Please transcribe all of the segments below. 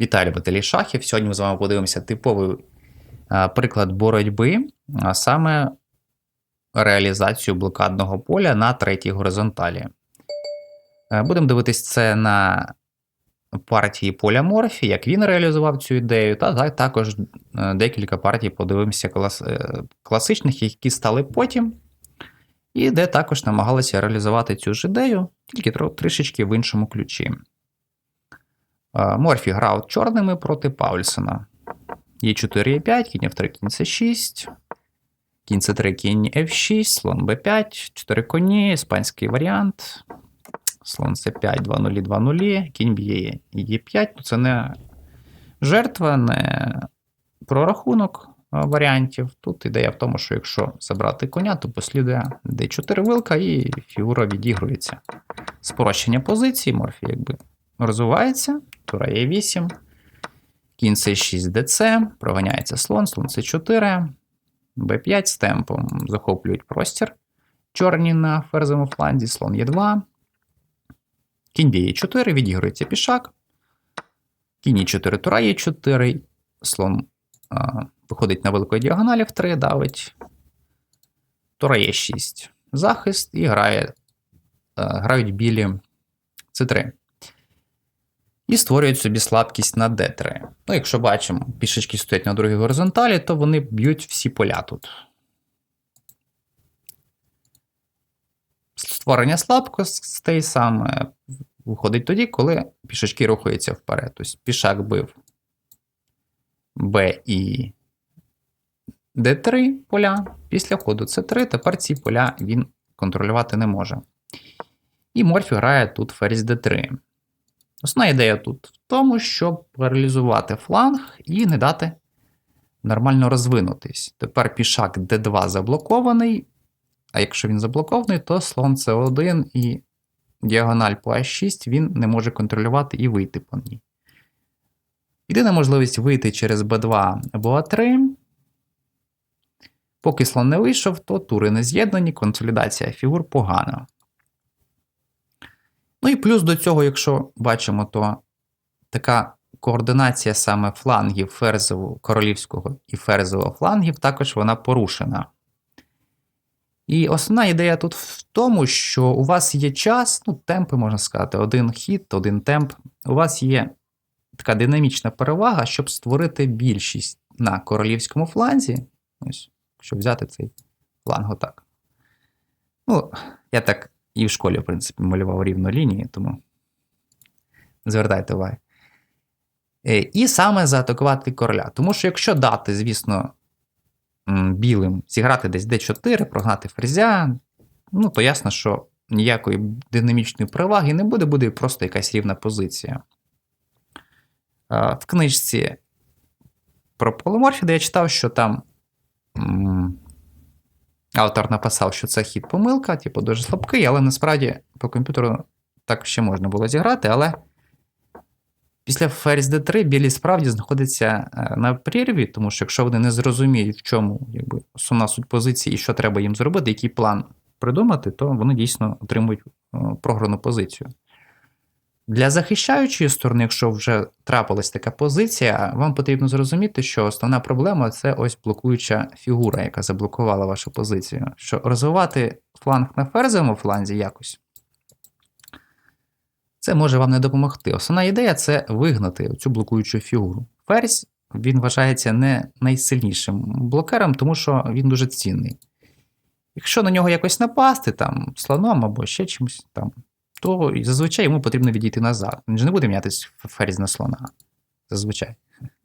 Віталій любителі шахів. Сьогодні ми з вами подивимося типовий приклад боротьби, а саме реалізацію блокадного поля на третій горизонталі. Е, Будемо дивитись це на партії поля Морфі, як він реалізував цю ідею, та та- також е, декілька партій подивимося клас, е, класичних, які стали потім, і де також намагалися реалізувати цю ж ідею, тільки трішечки в іншому ключі. Е, Морфі грав чорними проти Паульсона. Є 4 е 5 кінь F3, кінь С6, кінь С3, кінь F6, слон Б5, 4 коні, іспанський варіант. Слон С5, 2 0 2 0 кінь б'є Е5. Ну, це не жертва, не прорахунок е, варіантів. Тут ідея в тому, що якщо забрати коня, то послідує d4 вилка і фігура відігрується. Спрощення позиції, морфі якби розвивається. Тура Е8. Кінь С6 ДЦ, проганяється слон, слон С4, Б5 з темпом захоплюють простір. Чорні на ферзовому фланзі, слон Е2. Кінь б'є Е4, відігрується пішак. Кінь Е4, тура Е4, слон а, виходить на великої діагоналі в 3, давить. Тура Е6. Захист і грає, а, грають білі С3 і створюють собі слабкість на D3. Ну, якщо бачимо, пішечки стоять на другій горизонталі, то вони б'ють всі поля тут. Створення слабкостей саме виходить тоді, коли пішачки рухаються вперед. Тобто пішак бив B і D3 поля. Після ходу C3, тепер ці поля він контролювати не може. І Морфі грає тут ферзь D3. Основна ідея тут в тому, щоб паралізувати фланг і не дати нормально розвинутись. Тепер пішак D2 заблокований, а якщо він заблокований, то слон C1 і діагональ по А6 він не може контролювати і вийти по ній. Єдина можливість вийти через B2 або А3. Поки слон не вийшов, то тури не з'єднані, консолідація фігур погана. Ну і плюс до цього, якщо бачимо, то така координація саме флангів ферзового королівського і ферзового флангів також вона порушена. І основна ідея тут в тому, що у вас є час, ну, темпи, можна сказати, один хід, один темп. У вас є така динамічна перевага, щоб створити більшість на королівському фланзі. Ось, якщо взяти цей фланг отак. Ну, я так і в школі, в принципі, малював рівно лінії, тому звертайте увагу. Е, І саме заатакувати короля. Тому що якщо дати, звісно, білим зіграти десь d4, прогнати ферзя, ну, то ясно, що ніякої динамічної переваги не буде, буде просто якась рівна позиція. Е, В книжці про полуморфіда я читав, що там Автор написав, що це хід помилка, типу дуже слабкий, але насправді по комп'ютеру так ще можна було зіграти, але після ферзь d3 білі справді знаходяться е, на прірві, тому що якщо вони не зрозуміють, в чому якби, сумна суть позиції і що треба їм зробити, який план придумати, то вони дійсно отримують е, програну позицію. Для захищаючої сторони, якщо вже трапилась така позиція, вам потрібно зрозуміти, що основна проблема це ось блокуюча фігура, яка заблокувала вашу позицію. Що розвивати фланг на ферзовому фланзі якось, це може вам не допомогти. Основна ідея це вигнати цю блокуючу фігуру. Ферзь він вважається не найсильнішим блокером, тому що він дуже цінний. Якщо на нього якось напасти, там, слоном або ще чимось там то зазвичай йому потрібно відійти назад. Він же не буде мінятись ферзь на слона. Зазвичай.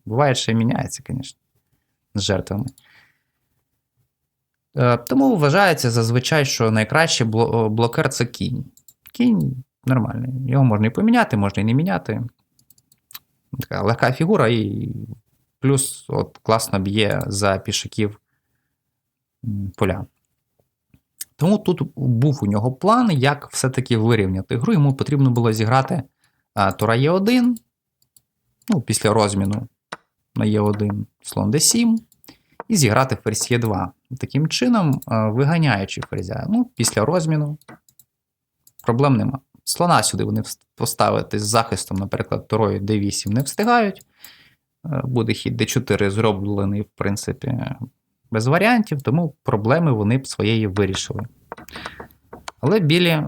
Буває, що і міняється, звісно, з жертвами. Е, Тому вважається зазвичай, що найкращий бло- блокер це кінь. Кінь нормальний. Його можна і поміняти, можна і не міняти. Така легка фігура, і плюс от, класно б'є за пішаків поля. Тому тут був у нього план, як все-таки вирівняти гру. Йому потрібно було зіграти Тура Е1, ну, після розміну на Е1 слон d7, і зіграти ферзь Е2. Таким чином, виганяючи ферзя. Ну, після розміну проблем нема. слона сюди вони поставити з захистом, наприклад, турою d8 не встигають. Буде хід d4 зроблений, в принципі, без варіантів, тому проблеми вони б своєї вирішили. Але білі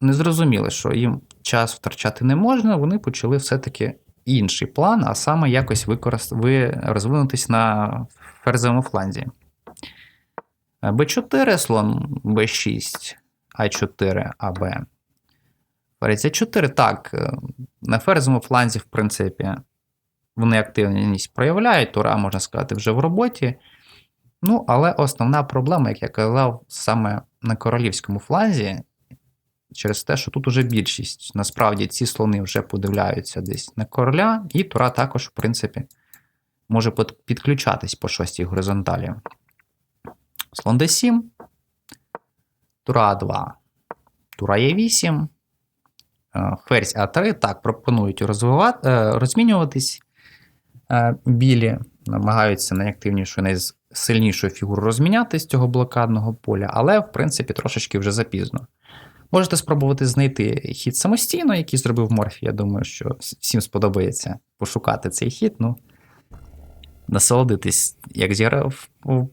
не зрозуміли, що їм час втрачати не можна, вони почали все-таки інший план, а саме якось використ... ви... розвинутись на ферзовому фланзі. b4, слон b6, а4, АБ. Ферзь А4, так, е, на ферзовому фланзі, в принципі, вони активність проявляють, тура, можна сказати, вже в роботі. Ну, але основна проблема, як я казав, саме на королівському фланзі, через те, що тут уже більшість. Насправді ці слони вже подивляються десь на короля, і тура також, в принципі, може підключатись по шостій горизонталі. Слон d7, тура А2, тура Е8, е, ферзь А3. Так, пропонують розвивати, е, розмінюватись. Е, Білі намагаються найактивнішу, найсильнішу фігуру розміняти з цього блокадного поля, але, в принципі, трошечки вже запізно. Можете спробувати знайти хід самостійно, який зробив Морфі. Я думаю, що всім сподобається пошукати цей хід. Ну, насолодитись, як зіграв у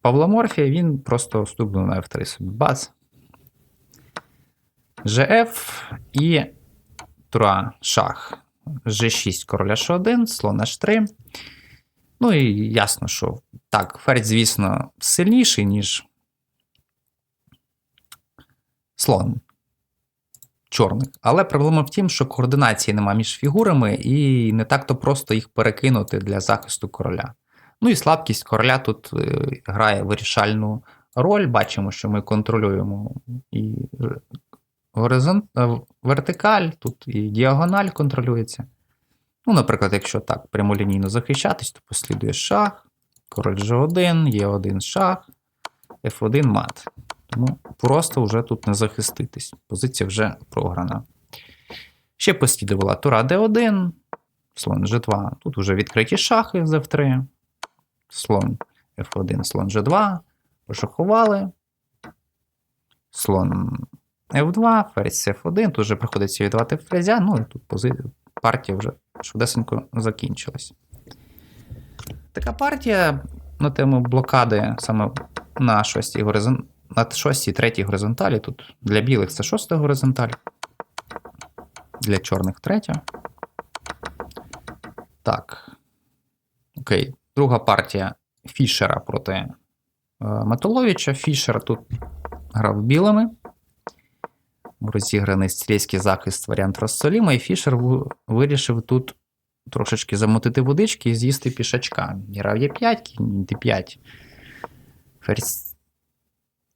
Павла він просто стукнув на F3 собі. Бац. GF і Тура шах. G6 король H1, слон H3. Ну і ясно, що так, ферзь, звісно, сильніший, ніж слон чорних. Але проблема в тім, що координації нема між фігурами, і не так-то просто їх перекинути для захисту короля. Ну і слабкість короля тут е, грає вирішальну роль. Бачимо, що ми контролюємо і горизонт, е, вертикаль, тут і діагональ контролюється. Ну, наприклад, якщо так прямолінійно захищатись, то послідує шах, король G1, Е1 шах, F1 мат. Тому просто вже тут не захиститись. Позиція вже програна. Ще послідувала тура D1, слон G2. Тут вже відкриті шахи з F3, слон F1, слон G2. Пошахували. Слон F2, ферзь F1. Тут вже приходиться віддавати ферзя. Ну і тут пози- партія вже швидесенько закінчилась. Така партія на тему блокади саме на шостій горизон... на шостій, третій горизонталі. Тут для білих це шоста горизонталь, для чорних третя. Так. Окей. Друга партія Фішера проти е, Матоловича. Фішер тут грав білими. Розіграний стрільський захист варіант Россоліма, і Фішер вирішив тут трошечки замотити водички і з'їсти пішачка. Грав Е5, кінь Д5. Ферзь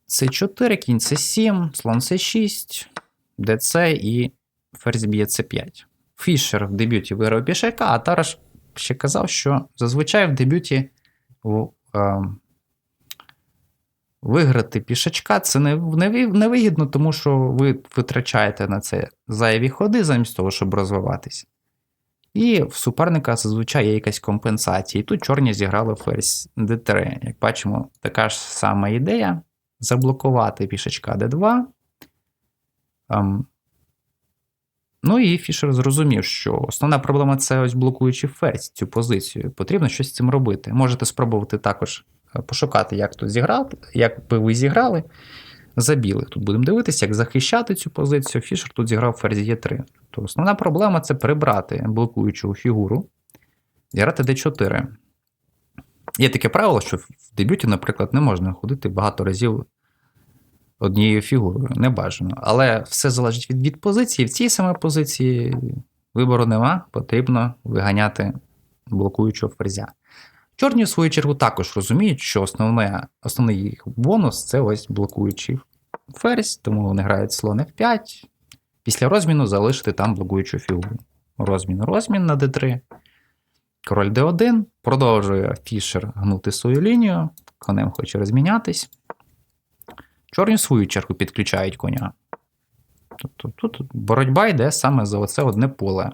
С4, кінь С7, слон С6, ДЦ і ферзь б'є С5. Фішер в дебюті виграв пішака, а Тараш ще казав, що зазвичай в дебюті е, виграти пішачка це не, не, невигідно, тому що ви витрачаєте на це зайві ходи замість того, щоб розвиватися. І в суперника зазвичай є якась компенсація. І тут чорні зіграли ферзь d3. Як бачимо, така ж сама ідея: заблокувати пішечка d2. Ем, Ну і Фішер зрозумів, що основна проблема це ось блокуючи ферзь цю позицію. Потрібно щось з цим робити. Можете спробувати також пошукати, як тут зіграти, як би ви зіграли за білих. Тут будемо дивитися, як захищати цю позицію. Фішер тут зіграв ферзь Е3. То основна проблема це прибрати блокуючу фігуру, зіграти d4. Є таке правило, що в дебюті, наприклад, не можна ходити багато разів однією фігурою. Не бажано. Але все залежить від, від позиції. В цій самій позиції вибору нема, потрібно виганяти блокуючого ферзя. Чорні, в свою чергу, також розуміють, що основне, основний їх бонус це ось блокуючий ферзь, тому вони грають слон F5. Після розміну залишити там блокуючу фігуру. Розмін, розмін на d3. Король d1. Продовжує Фішер гнути свою лінію. Конем хоче розмінятись. Чорні в свою чергу підключають коня. Тобто тут боротьба йде саме за оце одне поле.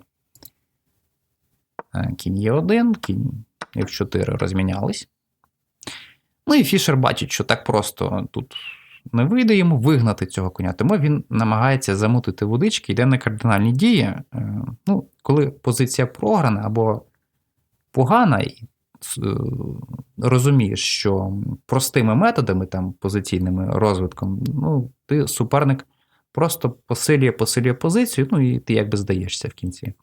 Е, Кінь Е1, F4 розмінялись. Ну і Фішер бачить, що так просто тут не вийде йому вигнати цього коня. Тому він намагається замутити водички, йде на кардинальні дії. Е, Ну, коли позиція програна або погана, і е, розумієш, що простими методами, там, позиційними розвитком, ну, ти суперник просто посилює, посилює позицію, ну і ти якби здаєшся в кінці.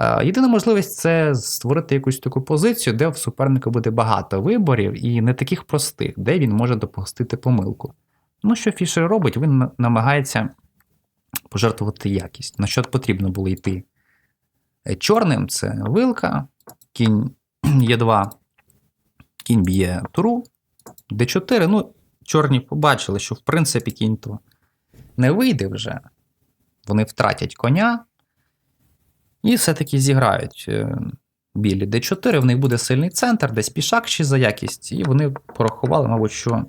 Е, Єдина можливість це створити якусь таку позицію, де в суперника буде багато виборів і не таких простих, де він може допустити помилку. Ну, що Фішер робить, він намагається пожертвувати якість. На що потрібно було йти Е, чорним це вилка, кінь Є2, кінь б'є туру, Д4. Ну, чорні побачили, що в принципі кінь то не вийде вже. Вони втратять коня. І все-таки зіграють е, білі Д4, в них буде сильний центр, десь пішак ще за якість, і вони порахували, мабуть, що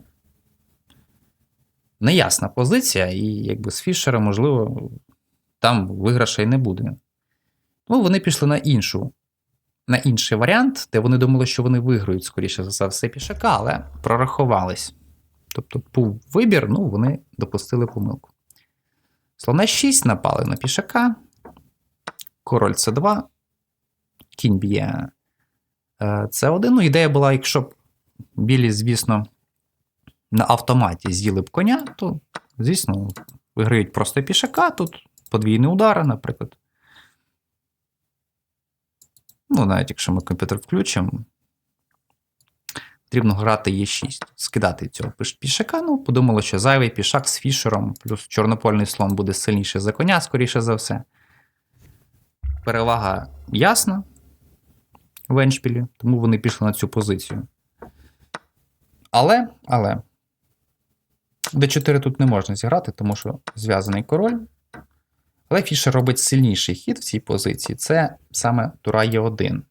неясна позиція, і якби з Фішера, можливо, там виграшей не буде. Тому вони пішли на іншу, на інший варіант, де вони думали, що вони виграють, скоріше за все, пішака, але прорахувались. Тобто, був вибір, ну, вони допустили помилку. Слона 6 напали на пішака. Король С2. Кінь б'є С1. Ну, ідея була, якщо б білі, звісно, на автоматі з'їли б коня, то, звісно, виграють просто пішака. Тут подвійний удар, наприклад. Ну, навіть якщо ми комп'ютер включимо, потрібно грати Е6, скидати цього пішака. Ну, подумали, що зайвий пішак з фішером, плюс чорнопольний слон буде сильніший за коня, скоріше за все. Перевага ясна в Еншпілі, тому вони пішли на цю позицію. Але, але. Д4 тут не можна зіграти, тому що зв'язаний король. Але Фішер робить сильніший хід в цій позиції. Це саме тура Е1.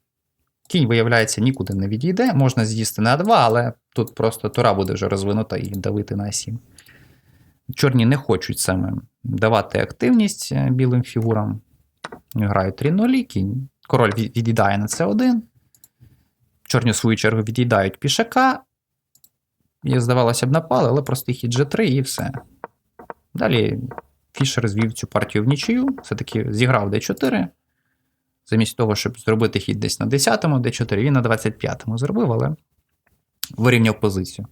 Кінь, виявляється, нікуди не відійде. Можна з'їсти на 2, але тут просто тура буде вже розвинута і давити на 7. Чорні не хочуть саме давати активність е, білим фігурам. Грають 3-0. Король від- від'їдає на С1. Чорні, в свою чергу, від'їдають пішака. І, здавалося б, напали, але простий хід G3 і все. Далі Фішер звів цю партію в нічию, все-таки зіграв D4. Замість того, щоб зробити хід десь на 10-му D4, він на 25-му зробив, але вирівняв позицію.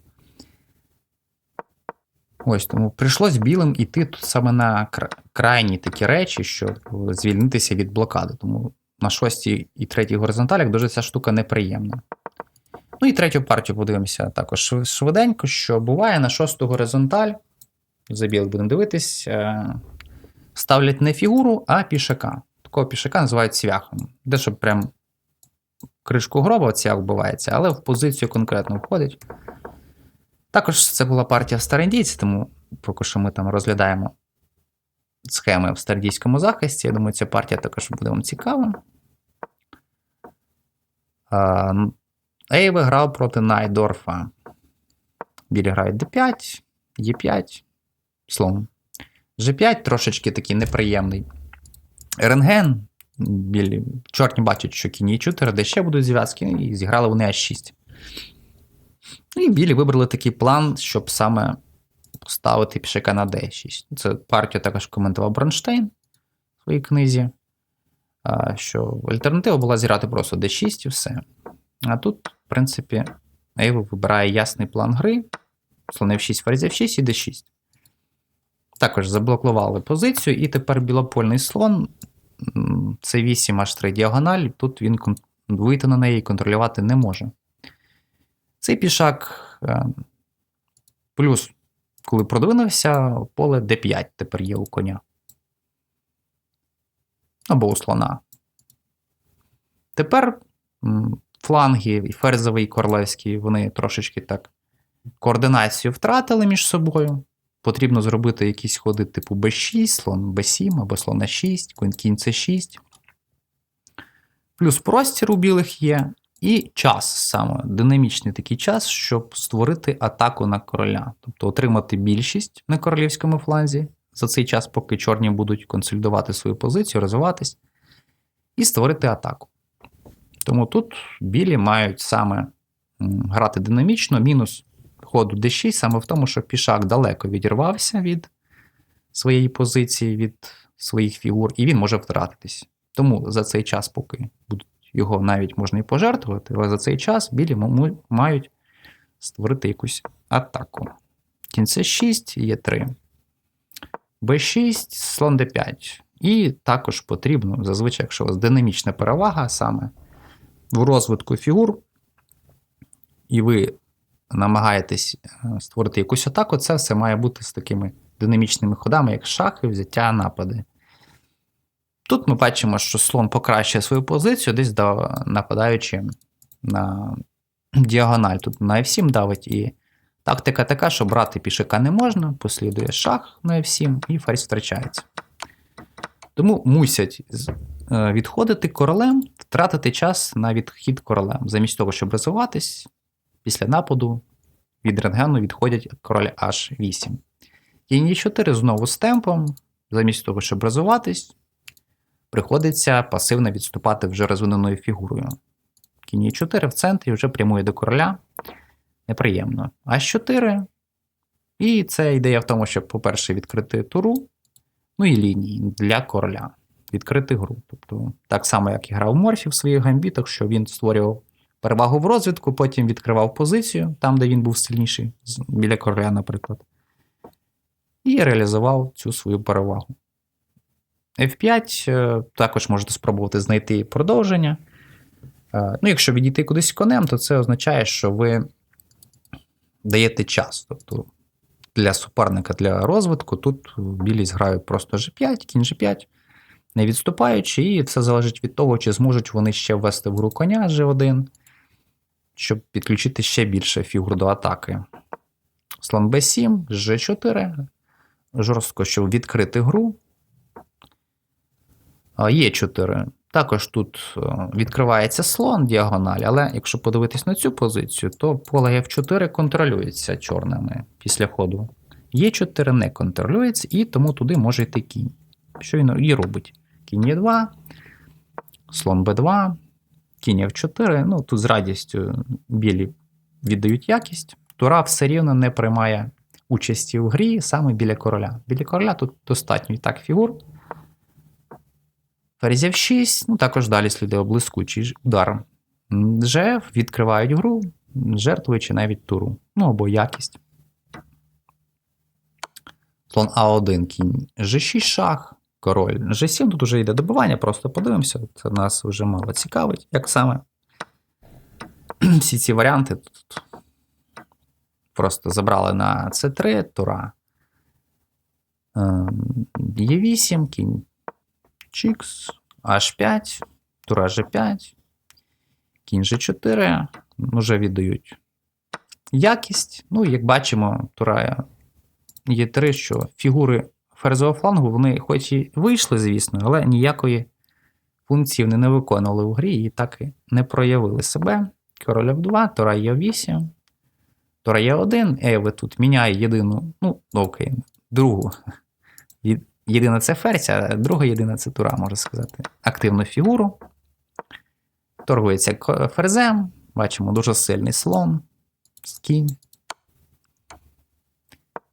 Ось тому прийшлось білим іти тут саме на крайні такі речі, щоб звільнитися від блокади. Тому на шостій і третій горизонталях дуже ця штука неприємна. Ну і третю партію подивимося також швиденько, що буває на шосту горизонталь. За білих будемо дивитись. е, Ставлять не фігуру, а пішака. Такого пішака називають цвяхом. Де щоб прям кришку гроба цвях вбивається, але в позицію конкретно входить. Також це була партія старендійці, тому поки що ми там розглядаємо схеми в стародійському захисті. Я думаю, ця партія також буде вам цікава. Ейве грав проти Найдорфа. Білі грають d5, e5, слон. G5 трошечки такий неприємний. Рентген. Білі. Чорні бачать, що кінь e4, де ще будуть зв'язки, і зіграли вони А6. І білі вибрали такий план, щоб саме поставити пішака на D6. Це партію також коментував Бронштейн в своїй книзі. Що альтернатива була зіграти просто D6 і все. А тут, в принципі, Ейво вибирає ясний план гри. Слон F6, ферзь F6 і D6. Також заблокували позицію, і тепер білопольний слон. Це 8 аж 3 діагональ. Тут він вийти на неї контролювати не може. Цей пішак. е, Плюс, коли продвинувся, поле D5 тепер є у коня. Або у слона. Тепер фланги, і ферзовий, і королевський, вони трошечки так координацію втратили між собою. Потрібно зробити якісь ходи типу b6, слон b7 або слон a6, кінь кінь c6. Плюс простір у білих є. І час саме динамічний такий час, щоб створити атаку на короля. Тобто отримати більшість на королівському фланзі за цей час, поки чорні будуть консолідувати свою позицію, розвиватись, і створити атаку. Тому тут білі мають саме грати динамічно, мінус ходу d6 саме в тому, що пішак далеко відірвався від своєї позиції, від своїх фігур, і він може втратитись. Тому за цей час, поки будуть його навіть можна і пожертвувати, але за цей час білі мають створити якусь атаку. Кінь c6 є 3. b6, слон d5. І також потрібно, зазвичай, якщо у вас динамічна перевага саме в розвитку фігур, і ви намагаєтесь е, створити якусь атаку, це все має бути з такими динамічними ходами, як шахи, взяття, напади. Тут ми бачимо, що слон покращує свою позицію, десь до, нападаючи на діагональ. Тут на F7 давить і тактика така, що брати пішака не можна, послідує шах на F7 і ферзь втрачається. Тому мусять е, відходити королем, втратити час на відхід королем. Замість того, щоб розвиватись, після нападу від рентгену відходять король H8. Кінь Е4 знову з темпом, замість того, щоб розвиватись, приходиться пасивно відступати вже розвиненою фігурою. Кінь Е4 в центрі вже прямує до короля. Неприємно. H4. І це ідея в тому, щоб, по-перше, відкрити туру, ну і лінії для короля. Відкрити гру. Тобто, так само, як і грав Морфі в своїх гамбітах, що він створював перевагу в розвідку, потім відкривав позицію, там, де він був сильніший, біля короля, наприклад. І реалізував цю свою перевагу. F5 е, також можете спробувати знайти продовження. Е, Ну, якщо відійти кудись конем, то це означає, що ви даєте час. Тобто для суперника для розвитку тут білі зграють просто G5, кінь G5, не відступаючи, і це залежить від того, чи зможуть вони ще ввести в гру коня G1, щоб підключити ще більше фігур до атаки. Слон B7, G4. Жорстко, щоб відкрити гру. Є 4. Також тут е, відкривається слон діагональ, але якщо подивитись на цю позицію, то поле F4 контролюється чорними після ходу. Е4 не контролюється, і тому туди може йти кінь. Що він і робить? Кінь Е2, слон Б2, кінь F4. Ну, тут з радістю білі віддають якість. Тура все рівно не приймає участі в грі саме біля короля. Біля короля тут достатньо і так фігур. Ферзь F6, ну також далі слідує блискучий удар. G відкривають гру, жертвуючи навіть туру. Ну або якість. Слон А1, кінь G6 шах, король G7. Тут вже йде добивання, просто подивимося. Це нас вже мало цікавить, як саме всі ці варіанти тут просто забрали на C3, тура. Ем, Е8, кінь Чікс, H5, тура G5, кінь G4, вже віддають якість. Ну, як бачимо, тура є 3, що фігури ферзового флангу, вони хоч і вийшли, звісно, але ніякої функції вони не виконували у грі і так і не проявили себе. Король F2, тура Е8, тура Е1, Еви тут міняє єдину, ну, окей, другу. Єдина це ферзь, а друга єдина це тура, можна сказати. Активну фігуру. Торгується ферзем. Бачимо дуже сильний слон. Кінь.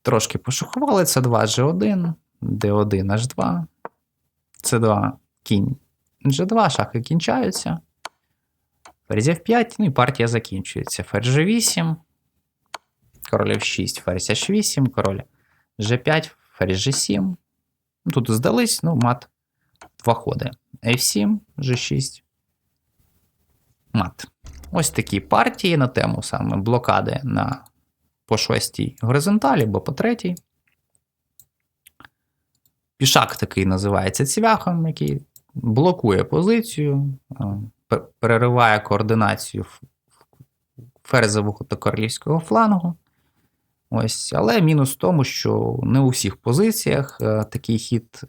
Трошки пошухували. Це 2 G1, D1 H2. Це2 кінь G2, шахи кінчаються. Ферзь F5, ну і партія закінчується. Ферзь G8, король F6, ферзь H8, король G5, ферзь G7. Тут здались, ну, мат два ходи. F7, G6. Мат. Ось такі партії на тему саме блокади на по шостій горизонталі або по третій. Пішак такий називається цвяхом, який блокує позицію, е, перериває координацію ферзового та королівського флангу. Ось, але мінус в тому, що не у всіх позиціях е, такий хід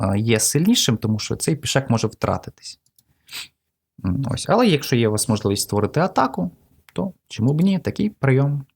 е, є сильнішим, тому що цей пішак може втратитись. Ось. Але якщо є у вас можливість створити атаку, то чому б ні, такий прийом